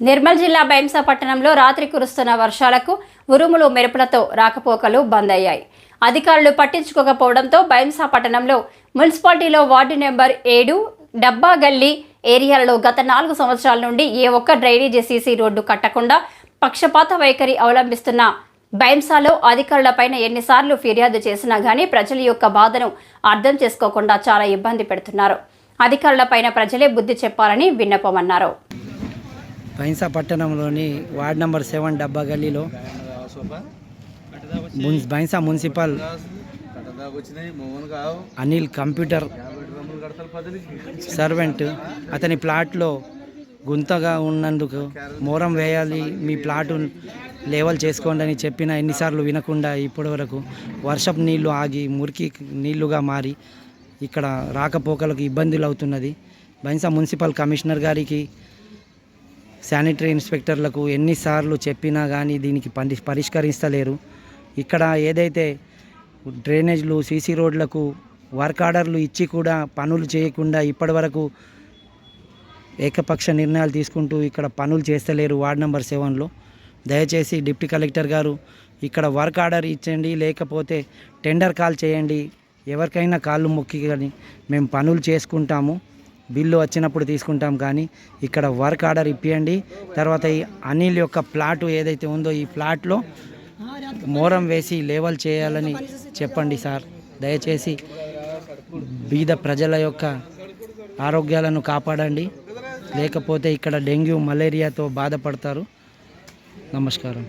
నిర్మల్ జిల్లా బైంసా పట్టణంలో రాత్రి కురుస్తున్న వర్షాలకు ఉరుములు మెరుపులతో రాకపోకలు బంద్ అయ్యాయి అధికారులు పట్టించుకోకపోవడంతో బైంసా పట్టణంలో మున్సిపాలిటీలో వార్డు నెంబర్ ఏడు డబ్బా గల్లీ ఏరియాలలో గత నాలుగు సంవత్సరాల నుండి ఏ ఒక్క డ్రైనేజీ సీసీ రోడ్డు కట్టకుండా పక్షపాత వైఖరి అవలంబిస్తున్న బైంసాలో అధికారులపైన ఎన్నిసార్లు ఫిర్యాదు చేసినా గానీ ప్రజల యొక్క బాధను అర్థం చేసుకోకుండా చాలా ఇబ్బంది పెడుతున్నారు. అధికారులపైన ప్రజలే బుద్ధి చెప్పాలని విన్నపమన్నారు. బైన్సా పట్టణంలోని వార్డ్ నంబర్ సెవెన్ డబ్బా గల్లీలో మున్ Bhainsa municipal Anil computer servant. అతని ప్లాట్లో గుంతగా ఉన్నందుకు మోరం వేయాలి మీ ప్లాటు లేవల్ చేసుకోండి అని చెప్పిన ఎన్నిసార్లు వినకుండా ఇప్పటి వరకు వర్షపు నీళ్ళు ఆగి మురికి నీళ్ళుగా మారి ఇక్కడ రాకపోకలకు ఇబ్బందులు అవుతున్నది. బైన్సా మున్సిపల్ కమిషనర్ గారికి శానిటరీ ఇన్స్పెక్టర్లకు ఎన్నిసార్లు చెప్పినా కానీ దీనికి పరి పరిష్కరిస్తలేరు. ఇక్కడ ఏదైతే డ్రైనేజ్లు సీసీ రోడ్లకు వర్క్ ఆర్డర్లు ఇచ్చి కూడా పనులు చేయకుండా ఇప్పటివరకు ఏకపక్ష నిర్ణయాలు తీసుకుంటూ ఇక్కడ పనులు చేస్తలేరు వార్డ్ నెంబర్ సెవెన్లో. దయచేసి డిప్యూటీ కలెక్టర్ గారు ఇక్కడ వర్క్ ఆర్డర్ ఇచ్చండి లేకపోతే టెండర్ కాల్ చేయండి. ఎవరికైనా కాళ్ళు మొక్కి కానీ మేము పనులు చేసుకుంటాము. బిల్లు వచ్చినప్పుడు తీసుకుంటాం కానీ ఇక్కడ వర్క్ ఆర్డర్ ఇప్పియండి. తర్వాత ఈ అనిల్ యొక్క ప్లాట్ ఏదైతే ఉందో ఈ ప్లాట్లో మోరం వేసి లేవల్ చేయాలని చెప్పండి సార్. దయచేసి బీద ప్రజల యొక్క ఆరోగ్యాలను కాపాడండి. లేకపోతే ఇక్కడ డెంగ్యూ మలేరియాతో బాధపడతారు. నమస్కారం.